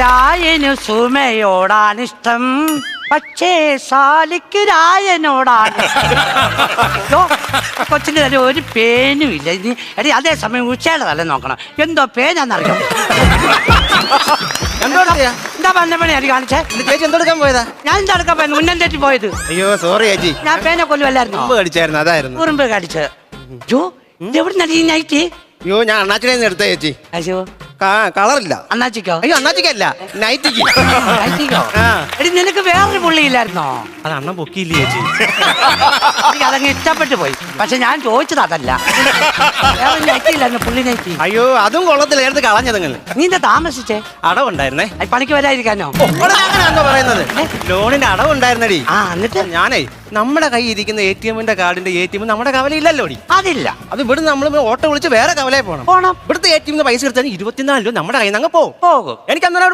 രായനു സുമയോടാണിഷ്ടം പക്ഷേ സാലിക്ക് രായനോടാണ് കൊച്ചിന് തന്നെ ഒരു പേനും ഇല്ല. ഇനി എടി അതേസമയം ഉച്ചയുടെ തല നോക്കണം. എന്തോ പേനാന്നറിയാം? എന്താ പറഞ്ഞ പണി അടി കാണിച്ചേ? ചേച്ചി എന്തെടുക്കാൻ പോയതാ? ഞാൻ എന്താ എടുക്കാൻ പോയത്? മുന്നം തെറ്റി പോയത്. അയ്യോ സോറി ചേച്ചി. ഞാൻ പേന കൊല്ലുമല്ലായിരുന്നു ഉമ്പ് കടിച്ചായിരുന്നു അതായിരുന്നു. കുറുമ്പ് കടിച്ചത്. ജോ എവിടെ നടി നൈറ്റ് അയ്യോ ഞാൻ അണ്ണാച്ചിനെ എടുത്ത ചേച്ചി. അയ്യോ. കളറില്ല. അന്നാച്ചിക്കോ അയ്യോ അന്നാച്ചിക്കല്ല നൈറ്റിക്ക്. നൈറ്റിക്കോ? ആ. എടി നിനക്ക് വേറൊരു പുള്ളിയില്ലായിരുന്നോ? അത് അണ്ണൻ പൊക്കിയില്ലേ ചേച്ചി? എനിക്ക് അതങ്ങ് ഇഷ്ടപ്പെട്ടു പോയി. പക്ഷെ ഞാൻ ചോദിച്ചത് അതല്ല. വേറെ നൈറ്റിയില്ലായിരുന്നു പുള്ളി നൈറ്റി അയ്യോ അതും കൊള്ളത്തില്ല. എടുത്ത് കളഞ്ഞതങ്ങൾ നീ എന്താ താമസിച്ചേ? അടവുണ്ടായിരുന്നേ. അത് പണിക്ക് വരാതിരിക്കാനോ? അങ്ങനെയാണോ പറയുന്നത്? ലോണിന്റെ അടവുണ്ടായിരുന്നടി. ആ എന്നിട്ട്? ഞാനേ നമ്മുടെ കൈ ഇരിക്കുന്ന എ ടി എമ്മിന്റെ കാർഡിന്റെ എ ടി എം നമ്മുടെ കവലയില്ലല്ലോ അതില്ല. അത് ഇവിടുന്ന് നമ്മൾ ഓട്ടോ വിളിച്ച് വേറെ കവലയിൽ പോകണം പോണം. ഇവിടുത്തെ എ ടി എമ്മിന് പൈസ എടുത്താൽ ഇരുപത്തിനാല് രൂപ നമ്മുടെ കയ്യിൽ നിന്ന് അങ്ങ് പോകും. പോകും. എനിക്ക് അന്നേരം